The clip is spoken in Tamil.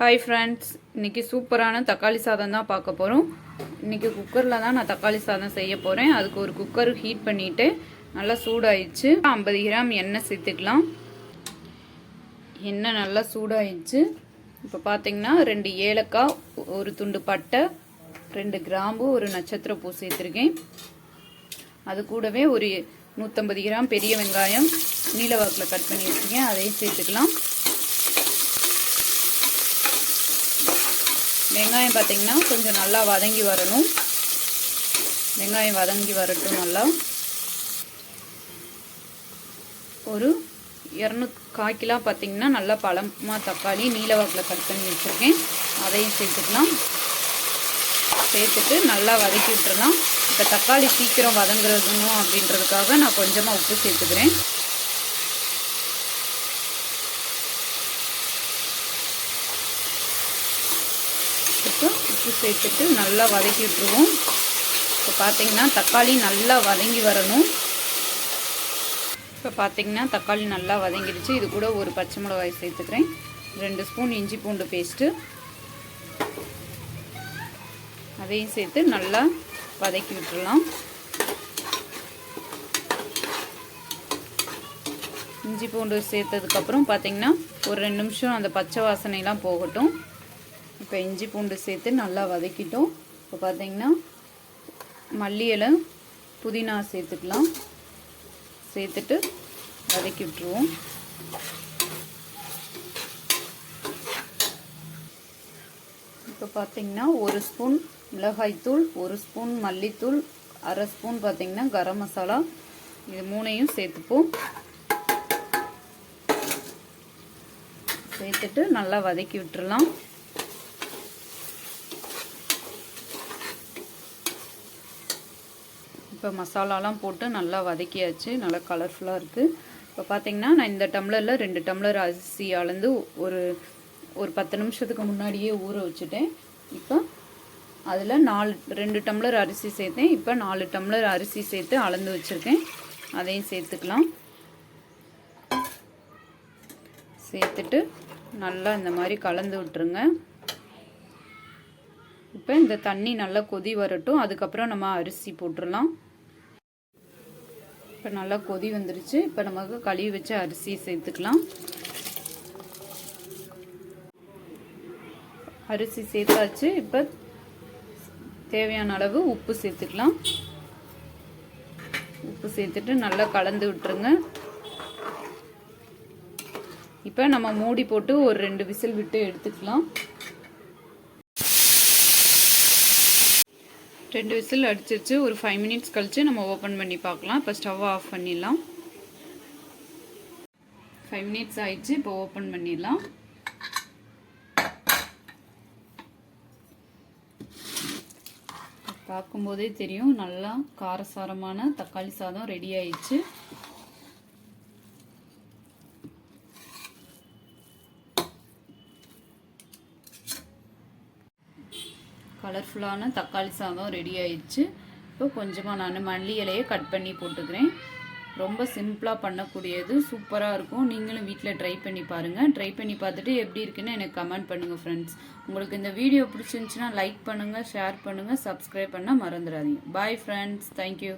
ஹாய் ஃப்ரெண்ட்ஸ் இன்றைக்கி சூப்பரான தக்காளி சாதம் தான் பார்க்க போகிறோம் இன்றைக்கி குக்கரில் தான் நான் தக்காளி சாதம் செய்ய போகிறேன் அதுக்கு ஒரு குக்கர் ஹீட் பண்ணிவிட்டு நல்லா சூடாயிடுச்சு. ஐம்பது கிராம் எண்ணெய் சேர்த்துக்கலாம். எண்ணெய் நல்லா சூடாயிடுச்சு. இப்போ பார்த்தீங்கன்னா ரெண்டு ஏலக்காய் ஒரு துண்டு பட்டை ரெண்டு கிராம்பு ஒரு நட்சத்திர பூ சேர்த்துருக்கேன். அது கூடவே ஒரு நூற்றம்பது கிராம் பெரிய வெங்காயம் நீலவாக்கில் கட் பண்ணி வச்சுருக்கேன் அதையும் சேர்த்துக்கலாம். வெங்காயம் பார்த்தீங்கன்னா கொஞ்சம் நல்லா வதங்கி வரணும். வெங்காயம் வதங்கி வரட்டும் நல்லா. ஒரு இரநூ கால் கிலோ பார்த்தீங்கன்னா நல்லா பழமாக தக்காளி நீலவாக்கில் கட் பண்ணி வச்சுருக்கேன். அதையும் சேர்த்துக்கலாம். சேர்த்துட்டு நல்லா வதக்கி விட்டுறலாம். இப்போ தக்காளி சீக்கிரம் வதங்குறதுணும் அப்படின்றதுக்காக நான் கொஞ்சமாக உப்பு சேர்த்துக்கிறேன். இப்போ உப்பு சேர்த்துட்டு நல்லா வதக்கி விட்டுருவோம். இப்போ பார்த்தீங்கன்னா தக்காளி நல்லா வதங்கி வரணும். இப்போ பார்த்தீங்கன்னா தக்காளி நல்லா வதங்கிடுச்சு. இது கூட ஒரு பச்சை மிளகாய் சேர்த்துக்கிறேன். ரெண்டு ஸ்பூன் இஞ்சி பூண்டு பேஸ்ட்டு. அதையும் சேர்த்து நல்லா வதக்கி விட்டுறலாம் இஞ்சி பூண்டு சேர்த்ததுக்கப்புறம் பார்த்தீங்கன்னா ஒரு ரெண்டு நிமிஷம் அந்த பச்சை வாசனைலாம் போகட்டும். இப்போ இஞ்சி பூண்டு சேர்த்து நல்லா வதக்கிட்டோம். இப்போ பார்த்தீங்கன்னா மல்லி இலை புதினா சேர்த்துக்கலாம். சேர்த்துட்டு வதக்கி விட்டுருவோம். இப்போ பார்த்தீங்கன்னா ஒரு ஸ்பூன் மிளகாய்த்தூள் ஒரு ஸ்பூன் மல்லித்தூள் அரை ஸ்பூன் பார்த்தீங்கன்னா கரம் மசாலா. இது மூணையும் சேர்த்துப்போம். சேர்த்துட்டு நல்லா வதக்கி விட்டுடலாம் இப்போ மசாலாலாம் போட்டு நல்லா வதக்கியாச்சு. நல்லா கலர்ஃபுல்லாக இருக்குது இப்போ பார்த்தீங்கன்னா நான் இந்த டம்ளரில் ரெண்டு டம்ளர் அரிசி அளந்து ஒரு ஒரு பத்து நிமிஷத்துக்கு முன்னாடியே ஊற வச்சுட்டேன். இப்போ அதில் நாலு ரெண்டு டம்ளர் அரிசி சேர்த்தேன். இப்போ நாலு டம்ளர் அரிசி சேர்த்து அளந்து வச்சுருக்கேன். அதையும் சேர்த்துக்கலாம். சேர்த்துட்டு நல்லா இந்த மாதிரி கலந்து விட்டுருங்க. இப்போ இந்த தண்ணி நல்லா கொதி வரட்டும். அதுக்கப்புறம் நம்ம அரிசி போட்டுடலாம். இப்போ நல்லா கொதி வந்துருச்சு. இப்போ நமக்கு கழுவி வச்ச அரிசி சேர்த்துக்கலாம். அரிசி சேர்த்தாச்சு. இப்போ தேவையான அளவு உப்பு சேர்த்துக்கலாம். உப்பு சேர்த்துட்டு நல்லா கலந்து விட்டுருங்க. இப்போ நம்ம மூடி போட்டு ஒரு ரெண்டு விசில் விட்டு எடுத்துக்கலாம். ரெண்டு விசில் அடிச்சிருச்சு. ஒரு ஃபைவ் மினிட்ஸ் கழித்து நம்ம ஓப்பன் பண்ணி பார்க்கலாம். இப்போ ஸ்டவ் ஆஃப் பண்ணிடலாம். ஃபைவ் மினிட்ஸ் ஆயிடுச்சு. இப்போ ஓப்பன் பண்ணிடலாம். பார்க்கும்போதே தெரியும். நல்லா காரசாரமான தக்காளி சாதம் ரெடி ஆயிடுச்சு. கலர்ஃபுல்லான தக்காளி சாதம் ரெடி ஆயிடுச்சு. இப்போ கொஞ்சமாக நான் மல்லி இலையை கட் பண்ணி போட்டுக்கிறேன். ரொம்ப சிம்பிளாக பண்ணக்கூடியது. சூப்பராக இருக்கும். நீங்களும் வீட்டில் ட்ரை பண்ணி பாருங்கள் ட்ரை பண்ணி பார்த்துட்டு எப்படி இருக்குன்னு எனக்கு கமெண்ட் பண்ணுங்கள் ஃப்ரெண்ட்ஸ் உங்களுக்கு இந்த வீடியோ பிடிச்சிருந்துச்சுன்னா லைக் பண்ணுங்கள் ஷேர் பண்ணுங்கள் சப்ஸ்கிரைப் பண்ணால் மறந்துடாதீங்க. Bye friends thank you